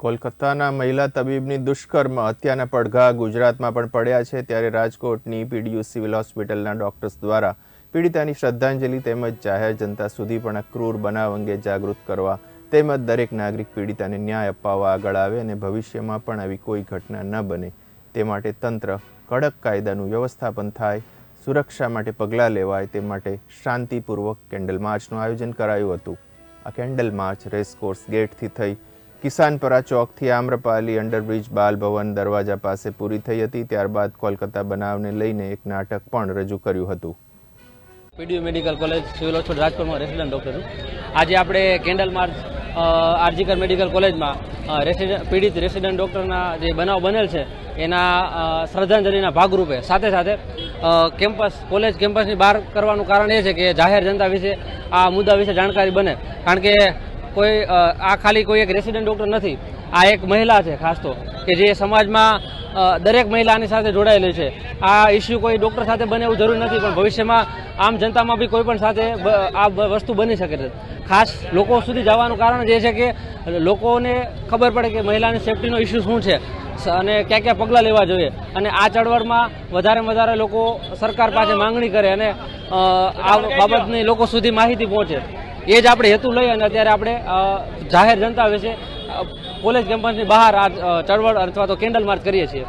કોલકાતાના મહિલા તબીબની દુષ્કર્મ, હત્યાના પડઘા ગુજરાતમાં પણ પડ્યા છે ત્યારે રાજકોટની પીડીયુ સિવિલ હોસ્પિટલના ડોક્ટર્સ દ્વારા પીડિતાની શ્રદ્ધાંજલિ તેમજ જાહેર જનતા સુધી પણ ક્રૂર બનાવ અંગે જાગૃત કરવા તેમજ દરેક નાગરિક પીડિતાને ન્યાય અપાવવા આગળ આવે અને ભવિષ્યમાં પણ આવી કોઈ ઘટના ન બને તે માટે તંત્ર કડક કાયદાનું વ્યવસ્થાપન થાય, સુરક્ષા માટે પગલાં લેવાય તે માટે શાંતિપૂર્વક કેન્ડલ માર્ચનું આયોજન કરાયું હતું. આ કેન્ડલ માર્ચ રેસકોર્સ ગેટથી થઈ કિસાનપરા ચોકથી આમ્રપાલી અંડરબ્રિજ બાલ ભવન દરવાજા પાસે પૂરી થઈ હતી, ત્યારબાદ કોલકાતા બનાવને લઈને એક નાટક પણ રજૂ કર્યું હતું. PDU medical college civil hospital રાજકોટમાં રેસિડન્ટ ડૉક્ટર છું. આજે આપણે કેન્ડલ માર્ચ આરજીકર મેડિકલ કોલેજમાં રેસિડન્ટ, પીડિત રેસિડન્ટ ડૉક્ટરના જે બનાવ બનેલ છે, એના શ્રદ્ધાંજલિના ભાગરૂપે સાથે સાથે કેમ્પસ, કોલેજ કેમ્પસની બહાર કરવાનું કારણ એ છે કે જાહેર જનતા વિશે આ મુદ્દા વિશે જાણકારી બને. કારણ કે કોઈ આ ખાલી કોઈ એક રેસિડેન્ટ ડૉક્ટર નથી. આ એક મહિલા છે ખાસ તો કે જે સમાજમાં દરેક મહિલાની સાથે જોડાયેલી છે. આ ઇસ્યુ કોઈ ડૉક્ટર સાથે બને એવું જરૂરી નથી પણ ભવિષ્યમાં આમ જનતામાં બી કોઈ પણ સાથે આ વસ્તુ બની શકે છે. ખાસ લોકો સુધી જવાનું કારણ જે છે કે લોકોને ખબર પડે કે મહિલાની સેફટીનો ઇસ્યુ શું છે. અને ક્યાં ક્યાં પગલાં લેવા જોઈએ. અને આ ચળવળમાં વધારે વધારે લોકો સરકાર પાસે માંગણી કરે અને આ બાબતની લોકો સુધી માહિતી પહોંચે. એ જ આપણે હેતુ લઈ અને અત્યારે આપણે જાહેર જનતા વિશે કોલેજ કેમ્પસની બહાર આ ચળવળ અથવા તો કેન્ડલ માર્ચ કરીએ છીએ.